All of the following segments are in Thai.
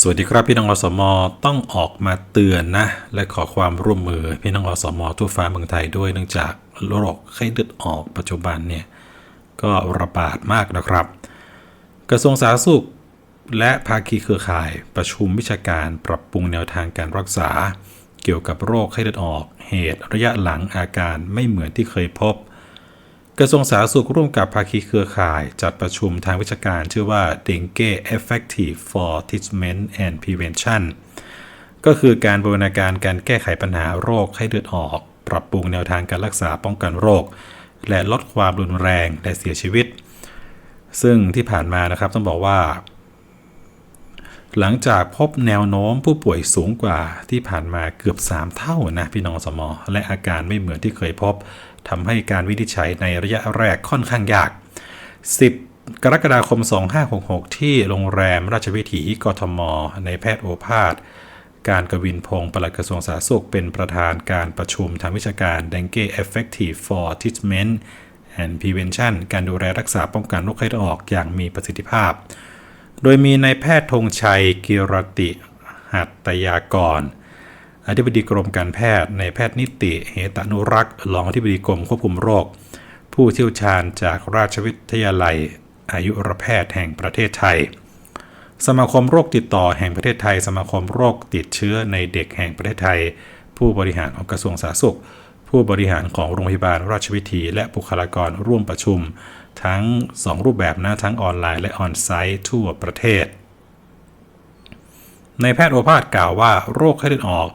สวัสดีครับพี่น้องอสมต้องออกมาเตือนนะ และขอความร่วมมือพี่น้องอสมทั่วฟ้าเมืองไทยด้วยเนื่องจากโรคไข้เลือดออกปัจจุบันเนี่ยก็ระบาดมากนะครับ กระทรวงสาธารณสุข และภาคีเครือข่ายประชุมวิชาการปรับปรุงแนวทางการรักษา เกี่ยวกับโรคไข้เลือดออก เหตุระยะหลังอาการไม่เหมือนที่เคยพบ กระทรวงสาธารณสุขร่วมกับภาคีเครือข่าย จัดประชุมทางวิชาการชื่อว่า Dengue Effective for Treatment and Prevention ก็คือการบูรณาการการแก้ไขปัญหาโรคไข้เลือดออก ปรับปรุงแนวทางการรักษาป้องกันโรค และลดความรุนแรงและเสียชีวิต ซึ่งที่ผ่านมานะครับต้องบอกว่า หลังจากพบแนวโน้มผู้ป่วยสูงกว่าที่ผ่านมาเกือบ 3 เท่านะพี่น้องสมอ และอาการไม่เหมือนที่เคยพบทำให้การวินิจฉัยในระยะแรกค่อนข้างยาก 10 กรกฎาคม 2566 ที่โรงแรมราชวิถีกทม ในแพทย์โอภาสการกวินพงศ์ปลัดกระทรวงสาธารณสุขเป็นประธานการประชุมทางวิชาการ Dengue Effective for Treatment and Prevention การดูแลรักษาป้องกันโรคไข้เลือดออกอย่างมีประสิทธิภาพ โดยมีนายแพทย์ธงชัยกิรติหัตตยากร อธิบดีกรมการแพทย์ในแพทย์นิติเหตานุรักษ์รองอธิบดีกรมควบคุมโรค ผู้เชี่ยวชาญจากราชวิทยาลัย อายุรแพทย์แห่งประเทศไทย สมาคมโรคติดต่อแห่งประเทศไทย สมาคมโรคติดเชื้อในเด็กแห่งประเทศไทย ผู้บริหารของกระทรวงสาธารณสุข ผู้บริหารของโรงพยาบาลราชวิถี และบุคลากรร่วมประชุม ทั้ง 2 รูปแบบนะ ทั้งออนไลน์และออนไซต์ทั่วประเทศ ในแพทย์โอภาสกล่าวว่าโรคไข้เลือดออก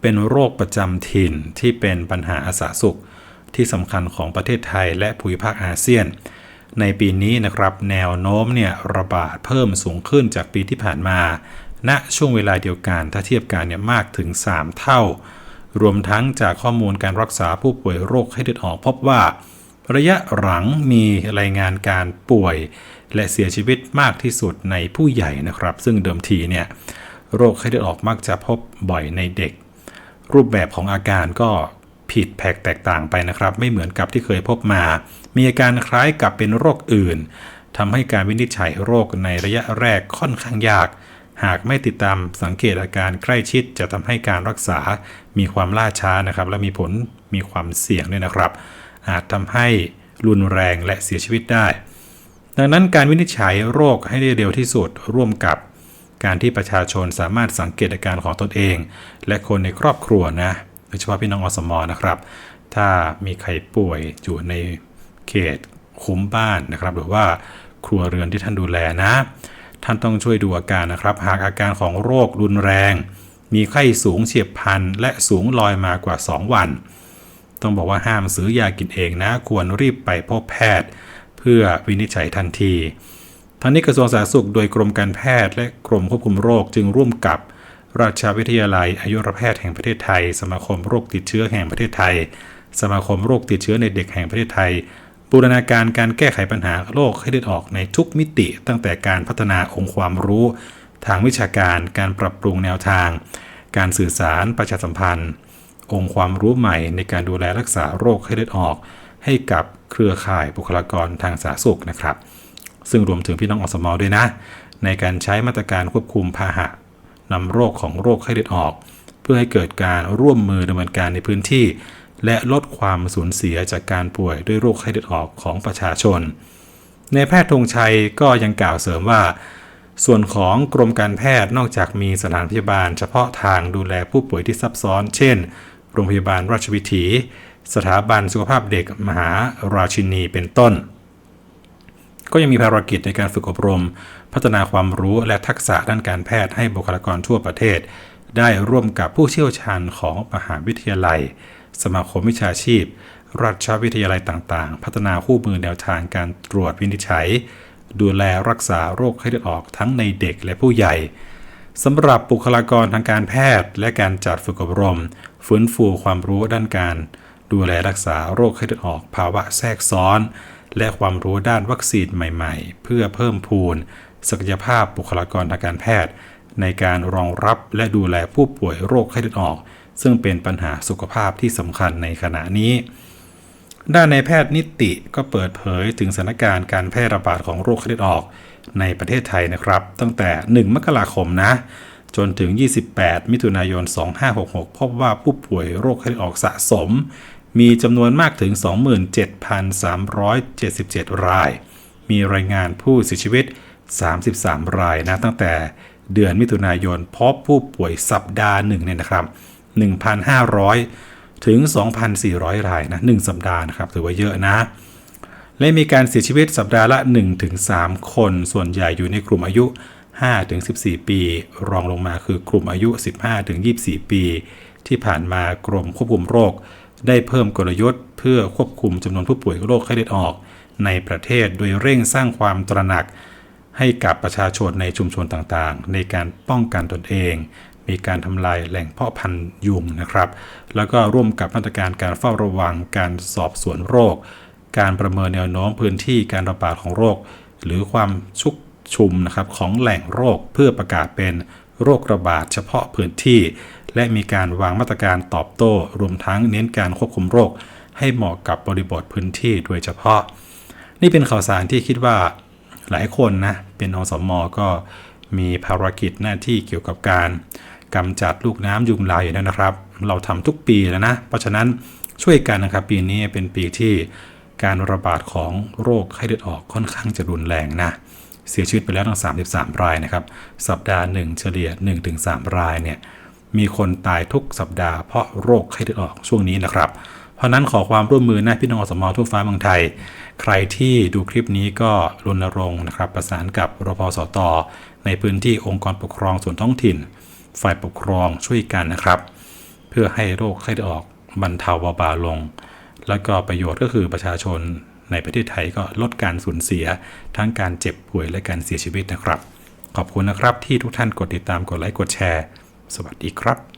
เป็นโรคประจำถิ่นที่เป็นปัญหาอาสาสุขที่สำคัญของประเทศไทยและภูมิภาคอาเซียน ในปีนี้นะครับแนวโน้มเนี่ยระบาดเพิ่มสูงขึ้นจากปีที่ผ่านมา ณช่วงเวลาเดียวกันถ้าเทียบกันเนี่ยมากถึง 3 เท่า รวมทั้งจากข้อมูลการรักษาผู้ป่วยโรคไข้เลือดออกพบว่า ระยะหลังมีรายงานการป่วย และเสียชีวิตมากที่สุดในผู้ใหญ่นะครับ ซึ่งเดิมทีเนี่ยโรคไข้เลือดออกมักจะพบบ่อยในเด็ก รูปแบบของอาการก็ผิดแผกแตกต่างไปนะครับ ไม่เหมือนกับที่เคยพบมา มีอาการคล้ายกับเป็นโรคอื่นทำให้การวินิจฉัยโรคในระยะแรกค่อนข้างยาก หากไม่ติดตามสังเกตอาการใกล้ชิดจะทำให้การรักษามีความล่าช้านะครับ และมีผลมีความเสี่ยงด้วยนะครับ อาจทำให้รุนแรงและเสียชีวิตได้ ดังนั้นการวินิจฉัยโรคให้ได้เร็วที่สุดร่วมกับการที่ประชาชนสามารถสังเกตอาการของตนเอง และคนในครอบครัวนะโดยเฉพาะพี่น้องอสมนะครับ ถ้ามีใครป่วยอยู่ในเขตคุ้มบ้านนะครับ หรือว่าครัวเรือนที่ท่านดูแลนะ ท่านต้องช่วยดูอาการนะครับ หากอาการของโรครุนแรง มีไข้สูงเฉียบพลันและสูงลอยมากว่า 2 วัน ต้องบอกว่าห้ามซื้อยากินเองนะ ควรรีบไปพบแพทย์ เพื่อวินิจฉัยทันทีทั้งนี้กระทรวงสาธารณสุขโดยกรมการแพทย์ และกรมควบคุมโรคจึงร่วมกับราชวิทยาลัย อายุรแพทย์แห่งประเทศไทย สมาคมโรคติดเชื้อแห่งประเทศไทย สมาคมโรคติดเชื้อในเด็กแห่งประเทศไทย บูรณาการการแก้ไขปัญหาโรคไข้เลือดออกในทุกมิติ ตั้งแต่การพัฒนาองค์ความรู้ ทางวิชาการ การปรับปรุงแนวทาง การสื่อสารประชาสัมพันธ์ องค์ความรู้ใหม่ในการดูแลรักษาโรคไข้เลือดออก ให้กับเครือข่ายบุคลากรทางสาธารณสุขนะครับ ซึ่งรวมถึงพี่น้องอสมอด้วยนะ ในการใช้มาตรการควบคุมพาหะนำโรคของโรคไข้เลือดออก เพื่อให้เกิดการร่วมมือดำเนินการในพื้นที่ และลดความสูญเสียจากการป่วยด้วยโรคไข้เลือดออกของประชาชน ในแพทย์ธงชัยก็ยังกล่าวเสริมว่าส่วนของกรมการแพทย์นอกจากมีสถานพยาบาลเฉพาะทางดูแลผู้ป่วยที่ซับซ้อน เช่น รงพยาบาลราชวิถี สถาบันสุขภาพเด็กมหาราชินีเป็นต้น ก็ยังมีภารกิจในการฝึกอบรม พัฒนาความรู้และทักษะด้านการแพทย์ให้บุคลากรทั่วประเทศ ได้ร่วมกับผู้เชี่ยวชาญของมหาวิทยาลัย สมาคมวิชาชีพ ราชวิทยาลัยต่างๆ พัฒนาคู่มือแนวทางการตรวจวินิจฉัย ดูแลรักษาโรคไข้เลือดออกทั้งในเด็กและผู้ใหญ่ สำหรับบุคลากรทางการแพทย์ และการจัดฝึกอบรม ฟื้นฟูความรู้ด้านการ ดูแลรักษาโรคไข้เลือดออกภาวะแทรกซ้อน และความรู้ด้านวัคซีนใหม่ๆ เพื่อเพิ่มพูน ศักยภาพบุคลากรทางการแพทย์ ในการรองรับและดูแลผู้ป่วยโรคไข้เลือดออก ซึ่งเป็นปัญหาสุขภาพที่สำคัญในขณะนี้ ด้านในแพทย์นิติก็เปิดเผยถึงสถานการณ์การแพร่ระบาดของโรคไข้เลือดออก ในประเทศไทยนะครับ ตั้งแต่ 1 มกราคมนะ จนถึง 28 มิถุนายน 2566 พบว่าผู้ป่วยโรคไข้อออกสะสม มีจำนวนมากถึง 27,377 ราย มีรายงานผู้เสียชีวิต 33 รายนะ ตั้งแต่เดือนมิถุนายนพบผู้ป่วยสัปดาห์หนึ่งเนี่ยนะครับ 1,500 ถึง 2,400 รายนะ 1 สัปดาห์นะครับ ถือว่าเยอะนะ และมีการเสียชีวิตสัปดาห์ละ 1-3 คน ส่วนใหญ่อยู่ในกลุ่มอายุ 5-14 ปี รองลงมาคือกลุ่มอายุ 15-24 ปี ที่ผ่านมากรมควบคุมโรค ได้เพิ่มกลยุทธ์ เพื่อควบคุมจำนวนผู้ป่วยโรคไข้เลือดออก ในประเทศโดยเร่งสร้างความตระหนัก ให้กับประชาชนในชุมชนต่างๆ ในการป้องกันตนเอง มีการทำลายแหล่งเพาะพันธุ์ยุงนะครับ แล้วก็ร่วมกับมาตรการการเฝ้าระวังการสอบสวนโรค การประเมินแนวโน้มพื้นที่การระบาดของโรค หรือความชุกชุมนะครับของแหล่งโรคเพื่อประกาศเป็นโรคระบาดเฉพาะพื้นที่ และมีการวางมาตรการตอบโต้ รวมทั้งเน้นการควบคุมโรค ให้เหมาะกับบริบทพื้นที่โดยเฉพาะ นี่เป็นข่าวสารที่คิดว่าหลายคนนะเป็นอสมอก็มีภารกิจหน้าที่เกี่ยวกับการกำจัดลูกน้ำยุงลายอยู่แล้วนะครับ เราทำทุกปีแล้วนะ เพราะฉะนั้นช่วยกันนะครับปีนี้เป็นปีที่ การระบาดของโรคไข้เลือดออกค่อนข้างจะรุนแรงนะ เสียชีวิตไปแล้วทั้ง 33 รายนะครับ สัปดาห์หนึ่งเฉลี่ย 1-3 รายเนี่ย มีคนตายทุกสัปดาห์เพราะโรคไข้เลือดออกช่วงนี้นะครับ เพราะนั้นขอความร่วมมือนะพี่น้องอสมทั่วฟ้าเมืองไทย ใครที่ดูคลิปนี้ก็รณรงค์นะครับ ประสานกับรพสต ในพื้นที่องค์กรปกครองส่วนท้องถิ่น ฝ่ายปกครองช่วยกันนะครับ เพื่อให้โรคไข้เลือดออกบรรเทาเบาบางลง แล้วก็ประโยชน์ก็คือประชาชนในประเทศไทยก็ลดการสูญเสีย ทั้งการเจ็บป่วยและการเสียชีวิตนะครับ ขอบคุณนะครับที่ทุกท่านกดติดตามกดไลค์กดแชร์ สวัสดีครับ